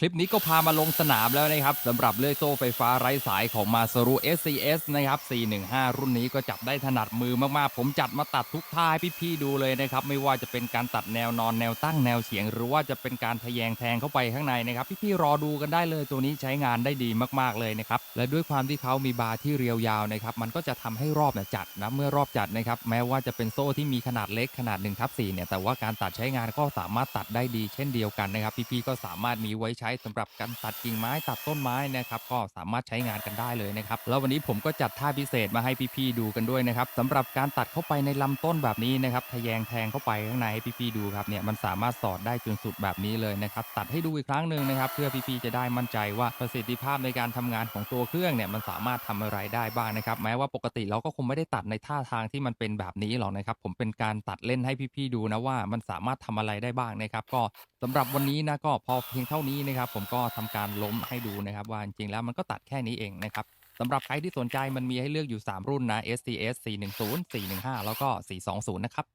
คลิปนี้ก็พามาลงสนามแล้วนะครับสำหรับเลื่อยโซ่ไฟฟ้าไร้สายของมาซ r รุ SCS นะครับ 415 รุ่นนี้ก็จับได้ถนัดมือมากๆ ผมจัดมาตัดทุกท่าให้พี่ๆดูเลยนะครับ ไม่ว่าจะเป็นการตัดแนวนอนแนวตั้งแนวเฉียง หรือว่าจะเป็นการทะแยงแทงเข้าไปข้างในนะครับ พี่ๆรอดูกันได้เลยตัวนี้ใช้งานได้ดีมากๆเลยนะครับ และด้วยความที่เขามีบาร์ที่เรียวยาวนะครับมันก็จะทำให้รอบเนี่ยจัดนะเมื่อรอบจัดนะครับแม้ว่าจะเป็นโซ่ที่มีขนาดเล็กขนาด1ทับ4เนี่ยแต่ว่าการตัดใช้งานก็สามารถตัดได้ดีเช่นเดียวกันนะครับพี่ๆก็สามารถมีไว้ใช้สำหรับการตัดกิ่งไม้ตัดต้นไม้นะครับก็สามารถใช้งานกันได้เลยนะครับแล้ววันนี้ผมก็จัดท่าพิเศษมาให้พี่ๆดูกันด้วยนะครับสำหรับการตัดเข้าไปในลำต้นแบบนี้นะครับทะแยงแทงเข้าไปข้างในให้พี่ๆดูครับเนี่ยมันสามารถสอดได้จนสุดแบบนี้เลยนะครับตัดให้ดูอีกครั้งหนึ่งนะครับเพื่อพี่ๆจะได้มั่นใจว่าประสิทธิภาพในการทำงานของตัวเครื่องเนี่ยมันสามารถทำอะไรได้บ้างนะครับแม้ว่าปกติเราก็คงไม่ได้ตัดในท่าทางที่มันเป็นแบบนี้หรอกนะครับผมเป็นการตัดเล่นให้พี่ๆดูนะว่ามันสามารถทำอะไรได้บ้างนะครับก็สำหรับวันนี้นะก็พอเพียงเท่านี้นะครับผมก็ทำการล้มให้ดูนะครับว่าจริงๆแล้วมันก็ตัดแค่นี้เองนะครับสำหรับใครที่สนใจมันมีให้เลือกอยู่ 3 รุ่นนะ STS 410 415 แล้วก็ 420 นะครับ